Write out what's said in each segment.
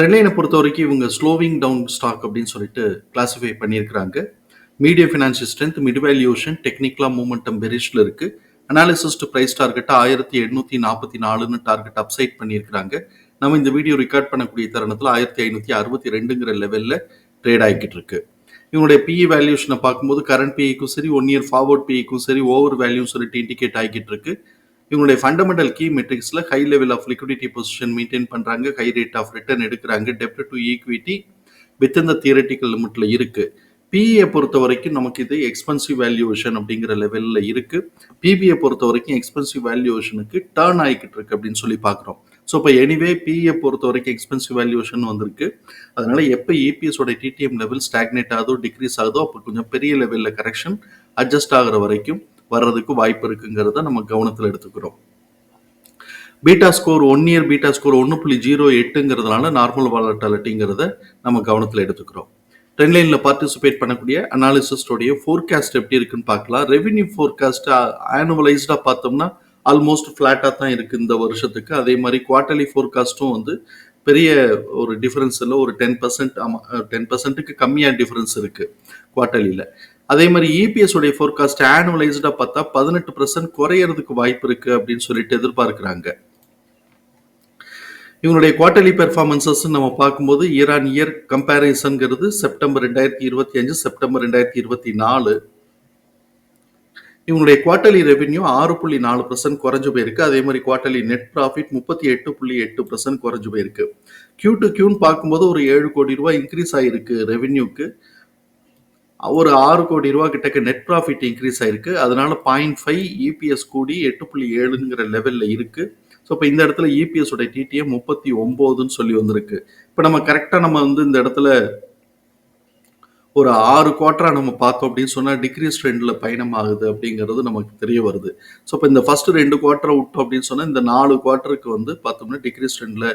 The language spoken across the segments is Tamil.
ட்ரெண்ட்லைனை பொறுத்த வரைக்கும் இவங்க ஸ்லோவிங் டவுன் ஸ்டாக் அப்படின்னு சொல்லிட்டு கிளாஸிஃபை பண்ணியிருக்கிறாங்க. Medium financial strength mid valuation டெக்னிக்கலாக மூமெண்டம் பெரிஷில் இருக்குது அனாலிசிஸ் டு ப்ரைஸ் டார்கெட்டை ஆயிரத்தி எண்ணூற்றி நாற்பத்தி நாலுன்னு டார்கெட் அப்சைட் பண்ணியிருக்கிறாங்க. நம்ம இந்த வீடியோ ரெக்கார்ட் பண்ணக்கூடிய தருணத்தில் ஆயிரத்தி ஐநூற்றி அறுபத்தி ரெண்டுங்கிற லெவலில் ட்ரேட் ஆகிக்கிட்டு இருக்கு. இவங்களுடைய பிஇ வேல்யூஷனை பார்க்கும்போது கரண்ட் பிஏக்கும் சரி ஒன் இயர் ஃபார்வர்ட் பிஐக்கும் சரி ஓவர் வேல்யூன்னு சொல்லிட்டு இண்டிகேட் ஆகிக்கிட்டு இருக்கு. இவங்களுடைய fundamental key மெட்ரிக்ஸில் high level of liquidity position maintain பண்ணுறாங்க ஹை ரேட் ஆஃப் ரிட்டர்ன் எடுக்கிறாங்க. டெப்ட் டு ஈக்விட்டி வித் இந்த தியரட்டிக்கல் லிமிட்ல இருக்குது பிஇயை பொறுத்த வரைக்கும் நமக்கு இது எக்ஸ்பென்சிவ் வேல்யூவேஷன் அப்படிங்கிற லெவலில் இருக்குது பிபியை பொறுத்த வரைக்கும் எக்ஸ்பென்சிவ் வேல்யூவேஷனுக்கு டேர்ன் ஆகிக்கிட்டு இருக்கு அப்படின்னு சொல்லி பார்க்குறோம். ஸோ இப்போ எனிவே பிஇயை பொறுத்த வரைக்கும் எக்ஸ்பென்சிவ் வேல்யூவேஷன் வந்திருக்கு. அதனால எப்போ ஏபிஎஸோட டிடிஎம் லெவல் ஸ்டாக்னேட் ஆகுதோ டிக்ரீஸ் ஆகுதோ அப்போ கொஞ்சம் பெரிய லெவலில் கரெக்ஷன் அட்ஜஸ்ட் ஆகுற வரைக்கும் வர்றதுக்கு வாய்ப்பு இருக்குங்கிறத நம்ம கவனத்தில் எடுத்துக்கிறோம். Beta score one year beta score ஒன்று புள்ளி ஜீரோ எட்டுங்கிறதுனால நார்மல் வாலட்டாலிட்டிங்கிறத நம்ம கவனத்தில் எடுத்துக்கிறோம். ட்ரெண்ட்லைனில் பார்ட்டிசிபேட் பண்ணக்கூடிய அனாலிசிஸ்டோடைய ஃபோர்காஸ்ட் எப்படி இருக்குன்னு பார்க்கலாம். ரெவென்யூ ஃபோர்காஸ்ட் ஆனுவலைஸ்டாக பார்த்தோம்னா ஆல்மோஸ்ட் ஃப்ளாட்டாக தான் இருக்குது இந்த வருஷத்துக்கு. அதே மாதிரி குவார்ட்டர்லி ஃபோர்காஸ்ட்டும் வந்து பெரிய ஒரு டிஃபரன்ஸ் இல்லை ஒரு டென் பர்சன்ட் ஆமாம் டென் பர்சன்ட்டுக்கு கம்மியாக டிஃபரன்ஸ் இருக்குது குவார்ட்டர்லியில் அதே மாதிரி இபிஎஸ் உடைய ஃபோர்காஸ்ட் ஆனுவலைஸ்டாக பார்த்தா பதினெட்டு பர்சன்ட் குறையறதுக்கு வாய்ப்பு இருக்குது அப்படின்னு சொல்லிட்டு எதிர்பார்க்குறாங்க. இவங்களுடைய குவார்டர்லி பெர்ஃபார்மன்சஸ் நம்ம பார்க்கும்போது இயர் ஆன் இயர் கம்பேரிசன்கிறது செப்டம்பர் ரெண்டாயிரத்தி இருபத்தி அஞ்சு செப்டம்பர் ரெண்டாயிரத்தி இருபத்தி நாலு. இவங்களுடைய குவார்டர்லி ரெவென்யூ ஆறு புள்ளி நாலு பர்சன்ட் குறைஞ்சு போயிருக்கு. அதே மாதிரி குவார்டர்லி நெட் ப்ராஃபிட் முப்பத்தி எட்டு புள்ளி எட்டு பர்சன்ட் குறைஞ்சு போயிருக்கு. கியூ டு கியூன்னு பார்க்கும்போது ஒரு ஏழு கோடி ரூபாய் இன்க்ரீஸ் ஆகிருக்கு ரெவென்யூக்கு ஒரு ஆறு கோடி ரூபா கிட்டக்கு நெட் ப்ராஃபிட் இன்க்ரீஸ் ஆயிருக்கு. அதனால பாயிண்ட் ஃபைவ் இபிஎஸ் கூடி எட்டு புள்ளி ஏழுங்கிற லெவலில் இருக்கு. ஸோ இப்போ இந்த இடத்துல இபிஎஸ் உடைய டிடிஎம் முப்பத்தி ஒம்போதுன்னு சொல்லி வந்திருக்கு. இப்போ நம்ம கரெக்டாக நம்ம வந்து இந்த இடத்துல ஒரு ஆறு குவார்ட்டரா நம்ம பார்த்தோம் அப்படின்னு சொன்னால் டிக்ரீஸ் ட்ரெண்டில் பயணம் ஆகுது அப்படிங்கிறது நமக்கு தெரிய வருது. ஸோ இப்போ இந்த ஃபர்ஸ்ட் ரெண்டு குவார்ட்டரை விட்டோம் அப்படின்னு சொன்னால் இந்த நாலு குவார்ட்டருக்கு வந்து பார்த்தோம்னா டிக்ரீஸ் ட்ரெண்டில்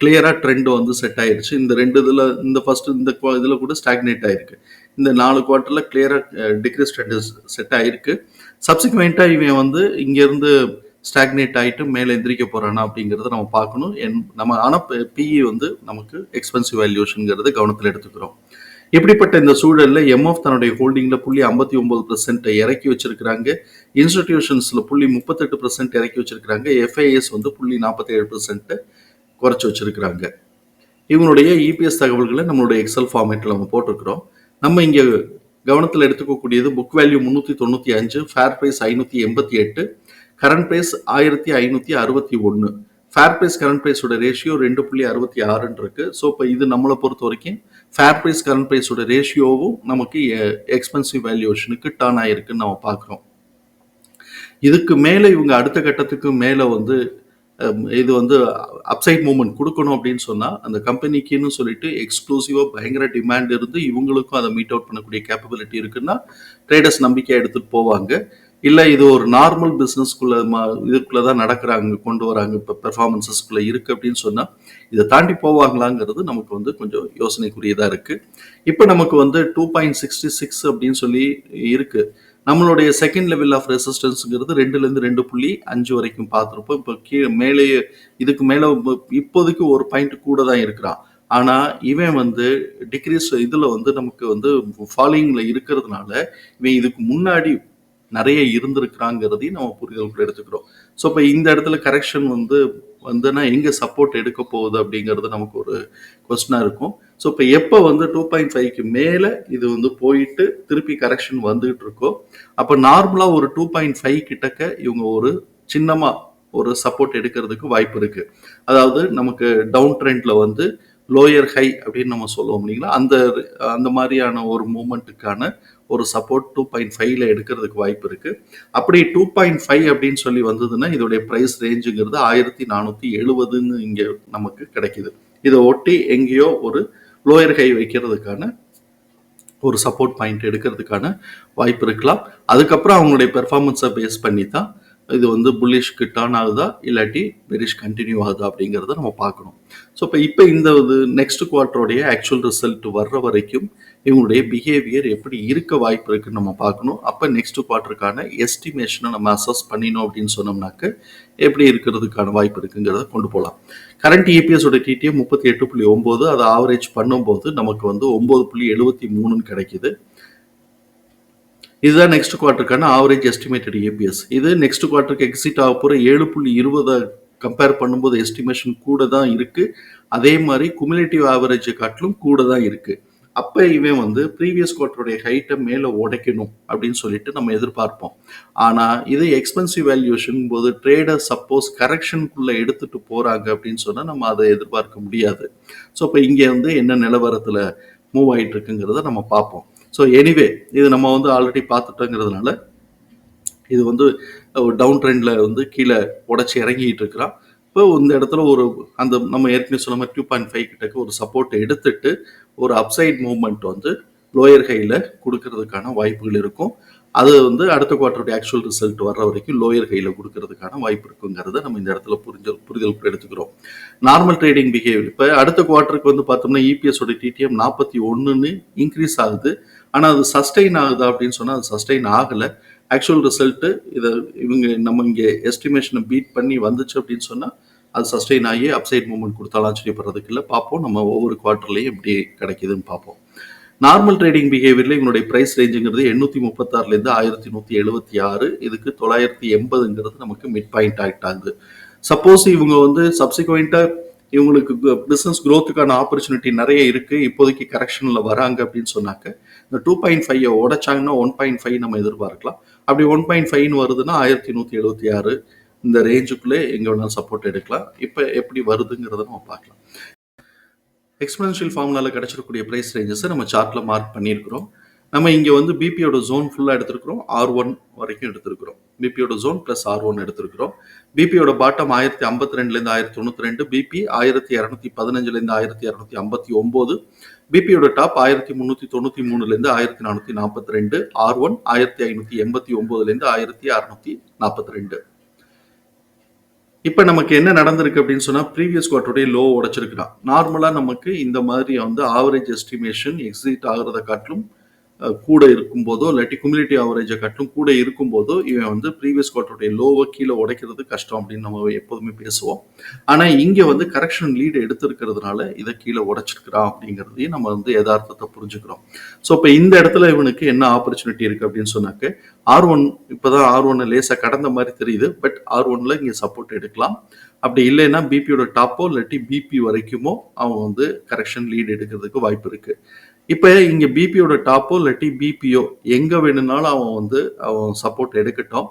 கிளியராக ட்ரெண்ட் வந்து செட் ஆயிடுச்சு இந்த ரெண்டு இதில் இந்த ஃபர்ஸ்ட் இந்த இதில் கூட ஸ்டாக்னேட் ஆயிருக்கு. இந்த நாலு குவார்ட்டரில் கிளியராக டிக்ரீஸ் ட்ரெண்ட் செட் ஆகிருக்கு சப்சிக்வெண்ட்டாக இவன் வந்து இங்கேருந்து ஸ்டாக்னேட் ஆகிட்டு மேலே எந்திரிக்க போகிறானா அப்படிங்கிறத நம்ம பார்க்கணும். என் நம்ம ஆனால் பிஇ வந்து நமக்கு எக்ஸ்பென்சிவ் வேல்யூஷனுங்கிறத கவனத்தில் எடுத்துக்கிறோம். இப்படிப்பட்ட இந்த சூழலில் எம்எஃப் தன்னுடைய ஹோல்டிங்கில் புள்ளி ஐம்பத்தி ஒம்பது பர்சன்ட்டை இறக்கி வச்சிருக்கிறாங்க. இன்ஸ்டிடியூஷன்ஸில் புள்ளி முப்பத்தெட்டு பர்சன்ட் இறக்கி வச்சிருக்கிறாங்க. எஃப்ஐஎஸ் வந்து புள்ளி நாற்பத்தேழு பர்சன்ட்டை குறைச்சி வச்சிருக்கிறாங்க. இவங்களுடைய இபிஎஸ் தகவல்களை நம்மளுடைய எக்ஸல் ஃபார்மேட்டில் நம்ம போட்டிருக்கிறோம். நம்ம இங்கே கவனத்தில் எடுத்துக்கக்கூடியது புக் வேல்யூ முந்நூற்றி தொண்ணூற்றி அஞ்சு ஃபேர் ப்ரைஸ் ஐநூற்றி எண்பத்தி எட்டு கரண்ட் ப்ரைஸ் ஆயிரத்தி ஐநூற்றி அறுபத்தி ஒன்று ஃபேர் ப்ரைஸ் கரண்ட் ப்ரைஸோட ரேஷியோ ரெண்டு புள்ளி அறுபத்தி ஆறுன்னு இருக்கு. ஸோ இப்போ இது நம்மளை பொறுத்த வரைக்கும் ஃபேர் ப்ரைஸ் கரண்ட் ப்ரைஸோட ரேஷியோவும் நமக்கு எக்ஸ்பென்சிவ் வேல்யூஷனுக்கு டர்ன் ஆகிருக்குன்னு நம்ம பார்க்குறோம். இதுக்கு மேலே இவங்க அடுத்த கட்டத்துக்கு மேலே வந்து இது வந்து அப்சைட் மூமெண்ட் கொடுக்கணும் அப்படின்னு சொன்னால் அந்த கம்பெனிக்குன்னு சொல்லிட்டு எக்ஸ்க்ளூசிவாக பயங்கர டிமாண்ட் இருந்து இவங்களுக்கும் அதை மீட் அவுட் பண்ணக்கூடிய கேப்பபிலிட்டி இருக்குன்னா ட்ரேடர்ஸ் நம்பிக்கையாக எடுத்துகிட்டு போவாங்க. இல்லை இது ஒரு நார்மல் பிஸ்னஸ்க்குள்ள இதுக்குள்ளே தான் நடக்கிறாங்க கொண்டு வராங்க இப்போ பெர்ஃபார்மன்ஸஸ்குள்ளே இருக்குது அப்படின்னு சொன்னால் இதை தாண்டி போவாங்களாங்கிறது நமக்கு வந்து கொஞ்சம் யோசனைக்குரியதாக இருக்குது இப்போ நமக்கு வந்து டூ பாயிண்ட் சிக்ஸ்டி சிக்ஸ் அப்படின்னு சொல்லி இருக்குது நம்மளுடைய செகண்ட் லெவல் ஆஃப் ரெசிஸ்டன்ஸுங்கிறது ரெண்டுலேருந்து ரெண்டு புள்ளி அஞ்சு வரைக்கும் பார்த்துருப்போம். இப்போ கீழே மேலேயே இதுக்கு மேலே இப்போதைக்கு ஒரு பாயிண்ட் கூட தான் இருக்கிறான். ஆனால் இவன் வந்து டிக்ரீஸ் இதில் வந்து நமக்கு வந்து ஃபாலோயிங்கில் இருக்கிறதுனால இவன் இதுக்கு முன்னாடி நிறைய இருந்திருக்கிறாங்கிறதையும் நம்ம புரிதல் எடுத்துக்கிறோம். ஸோ இப்போ இந்த இடத்துல கரெக்ஷன் வந்து வந்துன்னா எங்கே சப்போர்ட் எடுக்க போகுது அப்படிங்கிறது நமக்கு ஒரு கொஸ்டினாக இருக்கும். ஸோ இப்போ எப்போ வந்து டூ பாயிண்ட் ஃபைவ்க்கு மேலே இது வந்து போயிட்டு திருப்பி கரெக்ஷன் வந்துகிட்டு இருக்கோ அப்போ நார்மலாக ஒரு டூ பாயிண்ட் ஃபைவ் கிட்டக்க இவங்க ஒரு சின்னமாக ஒரு சப்போர்ட் எடுக்கிறதுக்கு வாய்ப்பு இருக்குது அதாவது நமக்கு டவுன் ட்ரெண்டில் வந்து லோயர் ஹை அப்படின்னு நம்ம சொல்லுவோம் இல்லைங்களா? அந்த அந்த மாதிரியான ஒரு மூமெண்ட்டுக்கான ஒரு சப்போர்ட் டூ பாயிண்ட் ஃபைவ்ல எடுக்கிறதுக்கு வாய்ப்பு இருக்கு. அப்படி டூ பாயிண்ட் ஃபைவ் அப்படின்னு சொல்லி வந்ததுன்னா இதோடைய ப்ரைஸ் ரேஞ்சுங்கிறது ஆயிரத்தி நானூற்றி எழுபதுன்னு இங்கே நமக்கு கிடைக்குது. இதை ஒட்டி எங்கேயோ ஒரு லோயர் ஹை வைக்கிறதுக்கான ஒரு சப்போர்ட் பாயிண்ட் எடுக்கிறதுக்கான வாய்ப்பு இருக்கலாம். அதுக்கப்புறம் அவங்களுடைய பெர்ஃபார்மன்ஸை பேஸ் பண்ணி தான் இது வந்து புல்லிஷ் கிட்டான் ஆகுதா இல்லாட்டி பெரிஷ் கண்டினியூ ஆகுதா அப்படிங்கிறத நம்ம பார்க்கணும். ஸோ இப்போ இப்போ இந்த இது நெக்ஸ்ட் குவார்ட்டருடைய ஆக்சுவல் ரிசல்ட் வர்ற வரைக்கும் இவங்களுடைய பிஹேவியர் எப்படி இருக்க வாய்ப்பு இருக்குன்னு நம்ம பார்க்கணும். அப்போ நெக்ஸ்ட் குவார்ட்டருக்கான எஸ்டிமேஷனை நம்ம அசஸ் பண்ணினோம் அப்படின்னு சொன்னோம்னாக்க எப்படி இருக்கிறதுக்கான வாய்ப்பு இருக்குங்கிறத கொண்டு போகலாம் கரண்ட் இபிஎஸோட டிடிஎம் முப்பத்தி எட்டு புள்ளி ஒம்பது அதை ஆவரேஜ் பண்ணும்போது நமக்கு வந்து ஒம்பது புள்ளி எழுபத்தி மூணுன்னு கிடைக்கிது. இதுதான் நெக்ஸ்ட் குவார்ட்டருக்கான ஆவரேஜ் எஸ்டிமேட்டட் ஏபிஎஸ் இது நெக்ஸ்ட் குவார்ட்டருக்கு எக்ஸிட் ஆக போகிற ஏழு புள்ளி இருபதை கம்பேர் பண்ணும்போது எஸ்டிமேஷன் கூட தான் இருக்குது அதே மாதிரி குமுலேட்டிவ் ஆவரேஜை காட்டிலும் கூட தான் இருக்குது அப்போ இவன் வந்து ப்ரீவியஸ் குவார்ட்டருடைய ஹைட்டை மேலே உடைக்கணும் அப்படின்னு சொல்லிட்டு நம்ம எதிர்பார்ப்போம். ஆனால் இது எக்ஸ்பென்சிவ் வேல்யூஷன் போது ட்ரேடர் சப்போஸ் கரெக்ஷனுக்குள்ளே எடுத்துகிட்டு போகிறாங்க அப்படின்னு சொன்னால் நம்ம அதை எதிர்பார்க்க முடியாது. ஸோ இப்போ இங்கே வந்து என்ன நிலவரத்தில் மூவ் ஆகிட்டு இருக்குங்கிறத நம்ம பார்ப்போம். ஸோ எனிவே இது நம்ம வந்து ஆல்ரெடி பார்த்துட்டோங்கிறதுனால இது வந்து டவுன் ட்ரெண்டில் வந்து கீழே உடச்சி இறங்கிட்டு இருக்கிறான். இப்போ இந்த இடத்துல ஒரு அந்த நம்ம ஏற்கனவே சொன்ன மாதிரி டூ பாயிண்ட் ஃபைவ் கிட்டக்கு ஒரு சப்போர்ட் எடுத்துட்டு ஒரு அப்சைட் மூவ்மெண்ட் வந்து லோயர் ஹையில் கொடுக்கறதுக்கான வாய்ப்புகள் இருக்கும். அது வந்து அடுத்த குவார்ட்டருடைய ஆக்சுவல் ரிசல்ட் வர்ற வரைக்கும் லோயர் கையில் கொடுக்கறதுக்கான வாய்ப்பு இருக்குங்கிறத நம்ம இந்த இடத்துல புரிஞ்ச புரிதல் எடுத்துக்கிறோம். நார்மல் ட்ரேடிங் பிஹேவியர் இப்போ அடுத்த குவார்ட்டருக்கு வந்து பார்த்தோம்னா இபிஎஸோட டிடிஎம் நாற்பத்தி ஒன்றுன்னு இன்க்ரீஸ் ஆகுது. ஆனால் அது சஸ்டெயின் ஆகுதா அப்படின்னு சொன்னால் அது சஸ்டெயின் ஆகலை. ஆக்சுவல் ரிசல்ட்டு இதை இவங்க நம்ம இங்கே எஸ்டிமேஷனை பீட் பண்ணி வந்துச்சு அப்படின்னு சொன்னால் அது சஸ்டெயின் ஆகி அப்சைட் மூவ்மெண்ட் கொடுத்தாலும் ஆச்சரியப்படுறதுக்கு இல்லை. பார்ப்போம். நம்ம ஒவ்வொரு குவார்ட்டர்லையும் எப்படி கிடைக்குதுன்னு பார்ப்போம். நார்மல் ட்ரேடிங் பிஹேவியரில் இவனுடைய ப்ரைஸ் ரேஞ்சுங்கிறது எண்ணூற்றி முப்பத்தாறுலேருந்து ஆயிரத்தி நூற்றி எழுபத்தி ஆறு. இதுக்கு தொள்ளாயிரத்தி எண்பதுங்கிறது நமக்கு மிட் பாயிண்ட் ஆகிட்டாங்க சப்போஸ் இவங்க வந்து சப்சிக்வெண்ட்டாக இவங்களுக்கு பிஸ்னஸ் க்ரோத்துக்கான ஆப்பர்ச்சுனிட்டி நிறைய இருக்குது இப்போதைக்கு கரெக்ஷனில் வராங்க அப்படின்னு சொன்னாக்க இந்த டூ பாயிண்ட் ஃபைவ் உடைச்சாங்கன்னா ஒன் பாயிண்ட் ஃபைவ் நம்ம எதிர்பார்க்கலாம். அப்படி ஒன் பாயிண்ட் ஃபைவ்னு வருதுன்னா ஆயிரத்தி நூற்றி எழுபத்தி ஆறு இந்த ரேஞ்சுக்குள்ளே எங்கே வேணாலும் சப்போர்ட் எடுக்கலாம். இப்போ எப்படி வருதுங்கிறத நம்ம பார்க்கலாம். எக்ஸ்பென்ஷியல் ஃபார்முலாவில் கிடைச்சிருக்கக்கூடிய ப்ரைஸ் ரேஞ்சஸை நம்ம சார்ட்டில் மார்க் பண்ணியிருக்கிறோம். நம்ம இங்கே வந்து பிபியோட ஜோன் ஃபுல்லாக எடுத்திருக்கிறோம். ஆர் ஒன் வரைக்கும் எடுத்திருக்கிறோம். பிபியோட ஜோன் ப்ளஸ் ஆர் ஒன் எடுத்திருக்கிறோம். பிபியோட பாட்டம் ஆயிரத்தி ஐம்பத்தி ரெண்டுலேருந்து ஆயிரத்தி தொண்ணூற்றி ரெண்டு பிபி ஆயிரத்தி இரநூத்தி பதினஞ்சுலேருந்து ஆயிரத்தி இரநூத்தி ஐம்பத்தி ஒம்பது பிபியோட டாப் ஆயிரத்தி முந்நூற்றி தொண்ணூற்றி மூணுலேருந்து ஆயிரத்தி நானூற்றி நாற்பத்தி ரெண்டு ஆர் ஒன் ஆயிரத்தி ஐநூற்றி எண்பத்தி ஒம்போதுலேருந்து ஆயிரத்தி அறுநூத்தி நாற்பத்தி ரெண்டு. இப்போ நமக்கு என்ன நடந்திருக்கு அப்படின்னு சொன்னால் ப்ரீவியஸ் குவார்ட்டருடைய லோ உடைச்சிருக்கிறான். நார்மலாக நமக்கு இந்த மாதிரி வந்து ஆவரேஜ் எஸ்டிமேஷன் எக்ஸிட் ஆகிறத காட்டிலும் கூட இருக்கும்போதோ இல்லாட்டி குமிலிட்டி ஆவரேஜை கட்டும் கூட இருக்கும்போதோ இவன் வந்து ப்ரீவியஸ் குவார்ட்டருடைய லோவை கீழே உடைக்கிறது கஷ்டம் அப்படின்னு நம்ம எப்போதுமே பேசுவோம். ஆனால் இங்கே வந்து கரெக்ஷன் லீடு எடுத்திருக்கிறதுனால இதை கீழே உடைச்சிருக்கிறான் அப்படிங்கிறதையும் நம்ம வந்து யதார்த்தத்தை புரிஞ்சுக்கிறோம். ஸோ இப்போ இந்த இடத்துல இவனுக்கு என்ன ஆப்பர்ச்சுனிட்டி இருக்குது அப்படின்னு சொன்னாக்க ஆர் ஒன் இப்போ தான் ஆர் ஒன்னை லேசாக கடந்த மாதிரி தெரியுது பட் ஆர் ஒன்ல இங்கே சப்போர்ட் எடுக்கலாம். அப்படி இல்லைன்னா பிபியோட டாப்போ இல்லாட்டி பிபி வரைக்குமோ அவன் வந்து கரெக்ஷன் லீடு எடுக்கிறதுக்கு வாய்ப்பு இருக்குது இப்போ இங்கே பிபியோட டாப்போ இல்லாட்டி பிபிஓ எங்கே வேணும்னாலும் அவன் வந்து அவன் சப்போர்ட் எடுக்கட்டும்.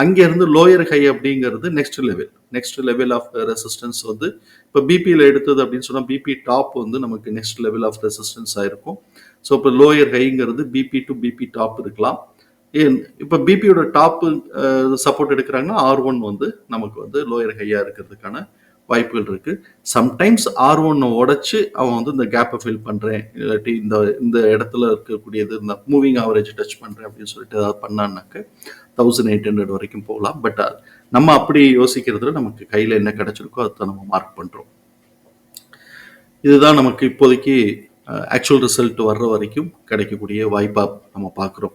அங்கேருந்து லோயர் ஹை அப்படிங்கிறது next level next level of resistance வந்து இப்போ பிபியில் எடுத்தது அப்படின்னு சொன்னால் பிபி டாப் வந்து நமக்கு நெக்ஸ்ட் லெவல் ஆஃப் ரெசிஸ்டன்ஸ் ஆயிருக்கும். ஸோ இப்போ லோயர் ஹைங்கிறது பிபி டு பிபி டாப் இருக்கலாம். ஏன் இப்போ பிபியோட டாப்பு சப்போர்ட் எடுக்கிறாங்கன்னா ஆர் ஒன் வந்து நமக்கு வந்து லோயர் ஹையாக இருக்கிறதுக்கான வாய்ப்புகள் இருக்கு. சம்டைம்ஸ் ஆர் ஒன்னை உடச்சி அவன் வந்து இந்த கேப்பை ஃபில் பண்ணுறேன் இல்லாட்டி இந்த இந்த இடத்துல இருக்கக்கூடியது இந்த மூவிங் ஆவரேஜ் டச் பண்ணுறேன் அப்படின்னு சொல்லிட்டு ஏதாவது பண்ணான்னாக்க தௌசண்ட் எயிட் ஹண்ட்ரட் வரைக்கும் போகலாம். பட் நம்ம அப்படி யோசிக்கிறதுல நமக்கு கையில் என்ன கிடைச்சிருக்கோ அதை நம்ம மார்க் பண்ணுறோம் இதுதான் நமக்கு இப்போதைக்கு ஆக்சுவல் ரிசல்ட் வர்ற வரைக்கும் கிடைக்கக்கூடிய வாய்ப்பாக நம்ம பார்க்குறோம்.